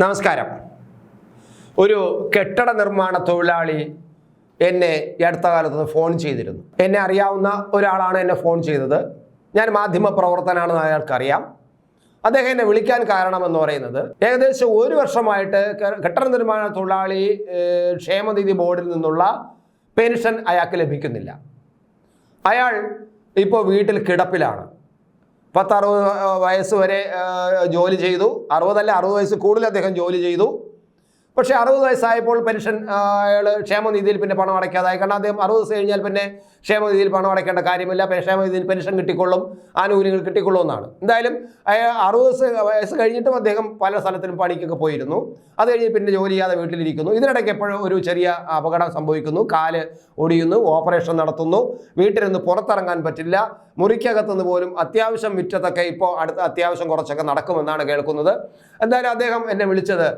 നമസ്കാരം. ഒരു കെട്ടിട നിർമ്മാണ തൊഴിലാളി എന്നെ ഈ അടുത്ത കാലത്ത് ഫോൺ ചെയ്തിരുന്നു. എന്നെ അറിയാവുന്ന ഒരാളാണ് എന്നെ ഫോൺ ചെയ്തത്. ഞാൻ മാധ്യമ പ്രവർത്തനാണെന്ന് അയാൾക്കറിയാം. അദ്ദേഹം എന്നെ വിളിക്കാൻ കാരണമെന്ന് പറയുന്നത് ഏകദേശം ഒരു വർഷമായിട്ട് കെട്ടിട നിർമ്മാണ തൊഴിലാളി ക്ഷേമനിധി ബോർഡിൽ നിന്നുള്ള പെൻഷൻ അയാൾക്ക് ലഭിക്കുന്നില്ല. അയാൾ ഇപ്പോൾ വീട്ടിൽ കിടപ്പിലാണ്. പത്ത് അറുപത് വയസ്സ് വരെ ജോലി ചെയ്തു. അറുപതല്ല അറുപത് വയസ്സ് കൂടുതൽ അദ്ദേഹം ജോലി ചെയ്തു. പക്ഷേ അറുപത് വയസ്സായപ്പോൾ പെൻഷൻ അയാൾ ക്ഷേമനിധിയിൽ പിന്നെ പണം അടയ്ക്കാതായി. കാരണം അദ്ദേഹം അറുപത് വയസ്സ് കഴിഞ്ഞാൽ പിന്നെ ക്ഷേമനിധിയിൽ പണം അടയ്ക്കേണ്ട കാര്യമില്ല. ക്ഷേമനിധിയിൽ പെൻഷൻ കിട്ടിക്കൊള്ളും. ആനുകൂല്യങ്ങൾ കിട്ടിക്കൊള്ളും എന്നാണ് എന്തായാലും അറുപത് വയസ്സ് കഴിഞ്ഞിട്ടും അദ്ദേഹം പല സ്ഥലത്തിലും പണിക്കൊക്കെ പോയിരുന്നു. അത് കഴിഞ്ഞ് പിന്നെ ജോലി ചെയ്യാതെ വീട്ടിലിരിക്കുന്നു. ഇതിനിടയ്ക്ക് എപ്പോഴും ഒരു ചെറിയ അപകടം സംഭവിക്കുന്നു. കാൽ ഒടിയുന്നു ഓപ്പറേഷൻ നടത്തുന്നു. വീട്ടിൽ നിന്ന് പുറത്തിറങ്ങാൻ പറ്റില്ല. മുറിക്കകത്തുനിന്ന് പോലും അത്യാവശ്യം വിറ്റത്തൊക്കെ ഇപ്പോൾ അടുത്ത അത്യാവശ്യം കുറച്ചൊക്കെ നടക്കുമെന്നാണ് കേൾക്കുന്നത്. എന്തായാലും അദ്ദേഹം എന്നെ വിളിച്ചത്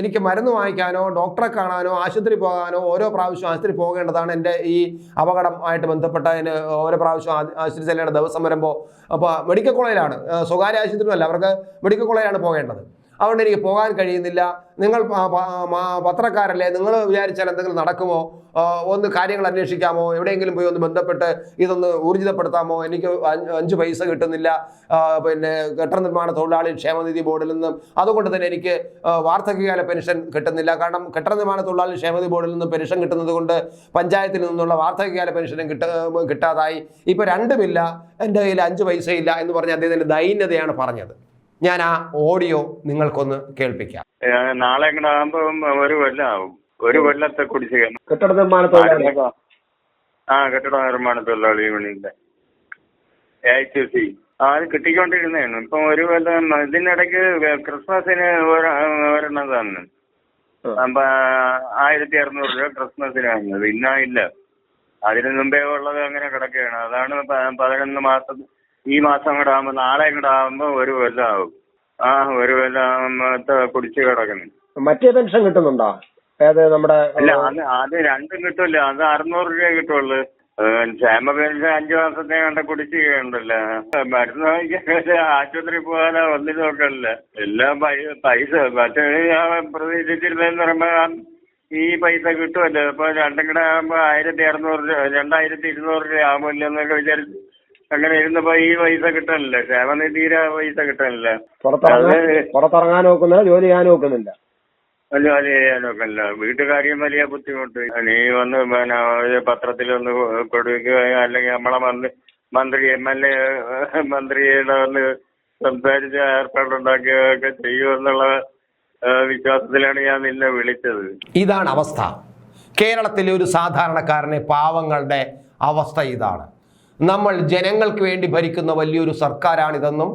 എനിക്ക് മരുന്ന് വാങ്ങിക്കാനോ ഡോക്ടറെ കാണാനോ ആശുപത്രി പോകാനോ ഓരോ പ്രാവശ്യം ആശുപത്രി പോകേണ്ടതാണ് എന്റെ ഈ അപകടം ആയിട്ട് ബന്ധപ്പെട്ടതിന് ഓരോ പ്രാവശ്യം ആശുപത്രി ചെല്ലേണ്ട ദിവസം വരുമ്പോൾ അപ്പോൾ മെഡിക്കൽ കോളേജിലാണ്. സ്വകാര്യ ആശുപത്രിയല്ല അവർക്ക് മെഡിക്കൽ കോളേജിലാണ് പോകേണ്ടത്. അതുകൊണ്ട് എനിക്ക് പോകാൻ കഴിയുന്നില്ല. നിങ്ങൾ പത്രക്കാരല്ലേ നിങ്ങൾ വിചാരിച്ചാൽ എന്തെങ്കിലും നടക്കുമോ? ഒന്ന് കാര്യങ്ങൾ അന്വേഷിക്കാമോ? എവിടെയെങ്കിലും പോയി ഒന്ന് ബന്ധപ്പെട്ട് ഇതൊന്ന് ഊർജിതപ്പെടുത്താമോ? എനിക്ക് അഞ്ച് പൈസ കിട്ടുന്നില്ല. പിന്നെ കെട്ട നിർമ്മാണ തൊഴിലാളി ക്ഷേമനിധി ബോർഡിൽ നിന്നും അതുകൊണ്ട് തന്നെ എനിക്ക് വാർദ്ധക്യകാല പെൻഷൻ കിട്ടുന്നില്ല. കാരണം കെട്ട നിർമ്മാണ തൊഴിലാളി ക്ഷേമനിധി ബോർഡിൽ നിന്നും പെൻഷൻ കിട്ടുന്നത് കൊണ്ട് പഞ്ചായത്തിൽ നിന്നുള്ള വാർദ്ധക്യകാല പെൻഷനും കിട്ട കിട്ടാതായി. ഇപ്പോൾ രണ്ടുമില്ല. എന്റെ കയ്യിൽ അഞ്ച് പൈസയില്ല എന്ന് പറഞ്ഞ് അദ്ദേഹത്തിന്റെ ദൈന്യതയാണ് പറഞ്ഞത്. ഞാൻ ആ ഓഡിയോ നിങ്ങൾക്കൊന്ന് കേൾപ്പിക്കാം. നാളെ ആകുമ്പോ ഒരു കൊല്ലം ആവും. ഒരു കൊല്ലത്തെ കുടിശ്ശിക കെട്ടിട നിർമ്മാണ ആ കെട്ടിട നിർമ്മാണ തൊഴിലാളി യൂണിയന്റെ എ ഐ ടി സി. ആ അത് കിട്ടിക്കൊണ്ടിരുന്നതാണ്. ഇപ്പൊ ഒരു കൊല്ലം ഇതിനിടയ്ക്ക് ക്രിസ്മസിന് ഒരു- ഒരെണ്ണം തന്നു. അപ്പൊ ആയിരത്തി അറുന്നൂറ് രൂപ ക്രിസ്മസിന് വാങ്ങിയത് ഇന്നാ ഇല്ല. അതിന് മുമ്പേ ഉള്ളത് അങ്ങനെ കിടക്കുകയാണ്. അതാണ് പതിനൊന്ന് മാസം ഈ മാസം കൂടെ ആകുമ്പോ നാളെ കൂടെ ആകുമ്പോ ഒരു കൊല്ലം ആവും. ആ ഒരു കൊല്ലം ആകുമ്പോ കുടിച്ച് കിടക്കുന്നു. മറ്റേ പെൻഷൻ കിട്ടുന്നുണ്ടോ? ഏത് നമ്മുടെ അല്ല അത് അത് രണ്ടും കിട്ടൂല. അത് അറുന്നൂറ് രൂപ കിട്ടുള്ളൂ. ക്ഷേമ പെൻഷൻ അഞ്ചു മാസത്തെ കണ്ട കുടിശ്ശികയുണ്ടല്ലോ മരുന്ന് വാങ്ങിക്കാൻ പോകാനോ ഒന്നിനും നോക്കണില്ല. എല്ലാം പൈസ. മറ്റേ ഞാൻ പറയുമ്പോ ഈ പൈസ കിട്ടുമല്ലോ. ഇപ്പൊ രണ്ടും കൂടെ ആകുമ്പോ ആയിരത്തി അറുന്നൂറ് രൂപ രണ്ടായിരത്തി ഇരുന്നൂറ് രൂപ ആകുമല്ലോ എന്നൊക്കെ വിചാരിച്ച് അങ്ങനെ ഇരുന്നപ്പോ ഈ പൈസ കിട്ടണില്ല ക്ഷേമനിധിയുടെ പൈസ കിട്ടണില്ല പുറത്തിറങ്ങാൻ നോക്കുന്നില്ല ജോലി ചെയ്യാൻ നോക്കുന്നില്ല. ജോലി ചെയ്യാനൊക്കെ അല്ല വീട്ടുകാര്യം വലിയ ബുദ്ധിമുട്ട്. നീ വന്ന് പിന്നെ പത്രത്തിൽ ഒന്ന് കൊടുക്കുക അല്ലെങ്കിൽ നമ്മളെ മന്ത്രി മന്ത്രി എം എൽ എ മന്ത്രിയുടെ വന്ന് സംസാരിച്ച് ഏർപ്പാടുണ്ടാക്കുകയൊക്കെ ചെയ്യുമെന്നുള്ള വിശ്വാസത്തിലാണ് ഞാൻ നിന്നെ വിളിച്ചത്. ഇതാണ് അവസ്ഥ. കേരളത്തിലെ ഒരു സാധാരണക്കാരനെ പാവങ്ങളുടെ അവസ്ഥ ഇതാണ്. നമ്മൾ ജനങ്ങൾക്ക് വേണ്ടി ഭരിക്കുന്ന വലിയൊരു സർക്കാരാണിതെന്നും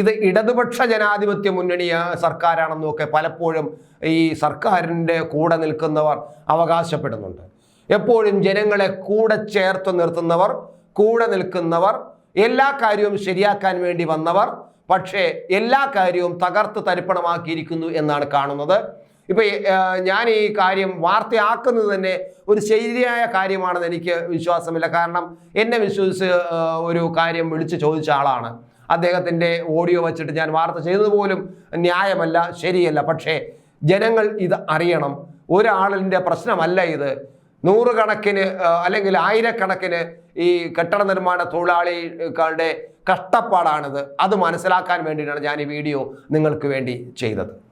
ഇത് ഇടതുപക്ഷ ജനാധിപത്യ മുന്നണി സർക്കാരാണെന്നും ഒക്കെ പലപ്പോഴും ഈ സർക്കാരിന്റെ കൂടെ നിൽക്കുന്നവർ അവകാശപ്പെടുന്നുണ്ട്. എപ്പോഴും ജനങ്ങളെ കൂടെ ചേർത്ത് നിർത്തുന്നവർ കൂടെ നിൽക്കുന്നവർ എല്ലാ കാര്യവും ശരിയാക്കാൻ വേണ്ടി വന്നവർ പക്ഷേ എല്ലാ കാര്യവും തകർത്ത് തരിപ്പണമാക്കിയിരിക്കുന്നു എന്നാണ് കാണുന്നത്. ഇപ്പൊ ഞാൻ ഈ കാര്യം വാർത്തയാക്കുന്നത് തന്നെ ഒരു ശരിയായ കാര്യമാണെന്ന് എനിക്ക് വിശ്വാസമില്ല. കാരണം എന്നെ വിശ്വസിച്ച് ഒരു കാര്യം വിളിച്ചു ചോദിച്ച ആളാണ്. അദ്ദേഹത്തിന്റെ ഓഡിയോ വച്ചിട്ട് ഞാൻ വാർത്ത ചെയ്തതുപോലും ന്യായമല്ല ശരിയല്ല. പക്ഷേ ജനങ്ങൾ ഇത് അറിയണം. ഒരാളിന്റെ പ്രശ്നമല്ല ഇത്. നൂറുകണക്കിന് അല്ലെങ്കിൽ ആയിരക്കണക്കിന് ഈ കെട്ടിട നിർമ്മാണ തൊഴിലാളികളുടെ കഷ്ടപ്പാടാണിത്. അത് മനസ്സിലാക്കാൻ വേണ്ടിയിട്ടാണ് ഞാൻ ഈ വീഡിയോ നിങ്ങൾക്ക് വേണ്ടി ചെയ്തത്.